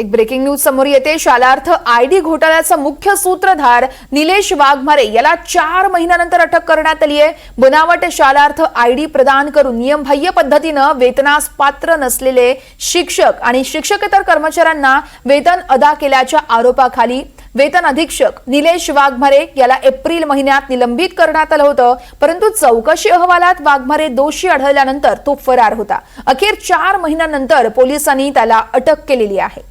एक breaking news समोर येते. शालार्थ आयडी घोटाळ्याचा मुख्य सूत्रधार निलेश वाघमारे याला चार महिन्यानंतर अटक करण्यात आली आहे बनावट शालार्थ आयडी प्रदान करून नियमबाह्य पद्धतीनं वेतनास पात्र नसलेले शिक्षक आणि शिक्षकेतर कर्मचाऱ्यांना वेतन अदा केल्याच्या आरोपाखाली वेतन अधीक्षक निलेश वाघमारे याला एप्रिल महिन्यात निलंबित करण्यात आलं होतं. परंतु चौकशी अहवालात वाघमारे दोषी आढळल्यानंतर तो फरार होता. अखेर चार महिन्यानंतर पोलिसांनी त्याला अटक केलेली आहे.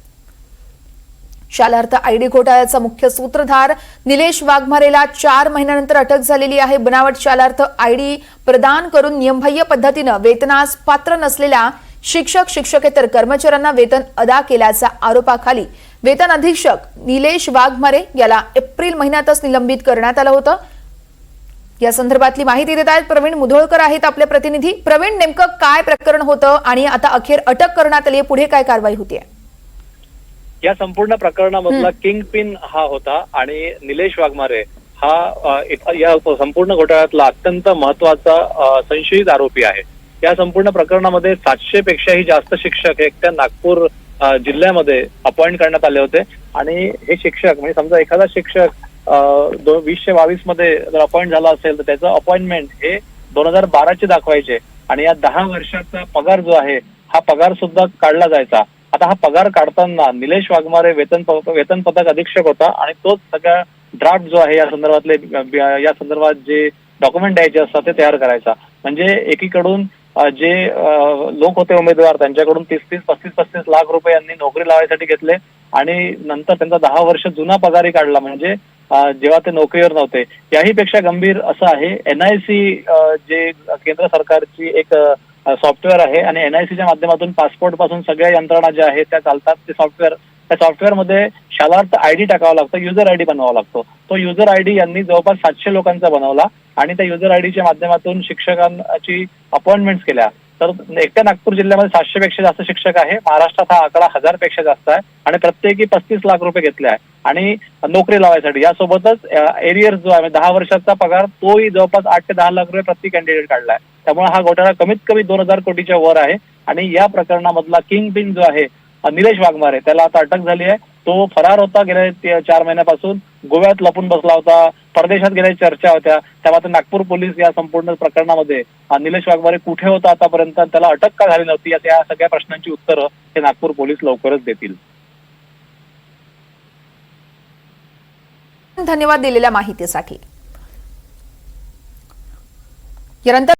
शालार्थ आयडी घोटाळ्याचा मुख्य सूत्रधार निलेश वाघमारेला चार महिन्यानंतर अटक झालेली आहे. बनावट शालार्थ आयडी प्रदान करून नियमबाह्य पद्धतीनं वेतनास पात्र नसलेल्या शिक्षक शिक्षकेतर कर्मचाऱ्यांना वेतन अदा केल्याच्या आरोपाखाली वेतन अधीक्षक निलेश वाघमारे याला एप्रिल महिन्यातच निलंबित करण्यात आलं होतं. या संदर्भातली माहिती देत आहेत प्रवीण मुधोळकर आहेत आपले प्रतिनिधी. प्रवीण नेमकं काय प्रकरण होतं आणि आता अखेर अटक करण्यात आली आहे पुढे काय कारवाई होती आहे या संपूर्ण प्रकरणामधला किंग पिन हा होता आणि निलेश वाघमारे हा या संपूर्ण घोटाळ्यातला अत्यंत महत्त्वाचा संशयित आरोपी आहे. या संपूर्ण प्रकरणामध्ये सातशे पेक्षाही जास्त शिक्षक एकट्या नागपूर अ, जिल्ह्यामध्ये अपॉइंट करण्यात आले होते. आणि हे शिक्षक म्हणजे समजा एखादा शिक्षक वीसशे बावीसमध्ये जर अपॉइंट झाला असेल तर त्याचं अपॉइंटमेंट हे दोन हजार बाराचे दाखवायचे. आणि या दहा वर्षाचा पगार जो आहे हा पगार सुद्धा काढला जायचा. आता हा पगार काढताना निलेश वाघमारे वेतन वेतन पथक अधीक्षक होता आणि तोच सगळा ड्राफ्ट जो आहे या संदर्भातले या संदर्भात जे डॉक्युमेंट द्यायचे असतात ते तयार करायचा. म्हणजे एकीकडून जे लोक होते उमेदवार त्यांच्याकडून तीस तीस पस्तीस पस्तीस लाख रुपये यांनी नोकरी लावायसाठी घेतले आणि नंतर त्यांचा दहा वर्ष जुना पगारही काढला. म्हणजे जेव्हा ते नोकरीवर नव्हते. याही पेक्षा गंभीर असं आहे. एनआयसी जे केंद्र सरकारची एक सॉफ्टवेअर आहे आणि एनआयसीच्या माध्यमातून पासपोर्टपासून सगळ्या यंत्रणा ज्या आहेत त्या चालतात. ते सॉफ्टवेअर त्या सॉफ्टवेअरमध्ये शालार्थ आयडी टाकावा लागतो युजर आयडी बनवावा लागतो. तो युजर आयडी यांनी जवळपास सातशे लोकांचा बनवला आणि त्या युजर आयडीच्या माध्यमातून शिक्षकांची अपॉइंटमेंट्स केल्या. तर एकट्या नागपूर जिल्ह्यामध्ये सातशे पेक्षा जास्त शिक्षक आहे. महाराष्ट्रात हा आकडा हजारपेक्षा जास्त आहे आणि प्रत्येकी पस्तीस लाख रुपये घेतले आहे. आणि नोकरी लावायसाठी यासोबतच एरियर जो आहे म्हणजे दहा वर्षाचा पगार तोही जवळपास आठ ते दहा लाख रुपये प्रति कॅन्डिडेट काढला आहे. त्यामुळे हा घोटाळा कमीत कमी दोन हजार कोटीच्या वर आहे. आणि या प्रकरणामधला किंग पिंग जो आहे निलेश वाघमारे त्याला आता अटक झाली आहे. तो फरार होता गेल्या चार महिन्यापासून. गोव्यात लपून बसला होता. परदेशात गेल्या चर्चा होत्या. त्या नागपूर पोलीस या संपूर्ण प्रकरणामध्ये निलेश वाघमारे कुठे होता आतापर्यंत? त्याला अटक का झाली नव्हती? या सगळ्या प्रश्नांची उत्तरं हे नागपूर पोलीस लवकरच देतील. धन्यवाद दिलेल्या माहितीसाठी.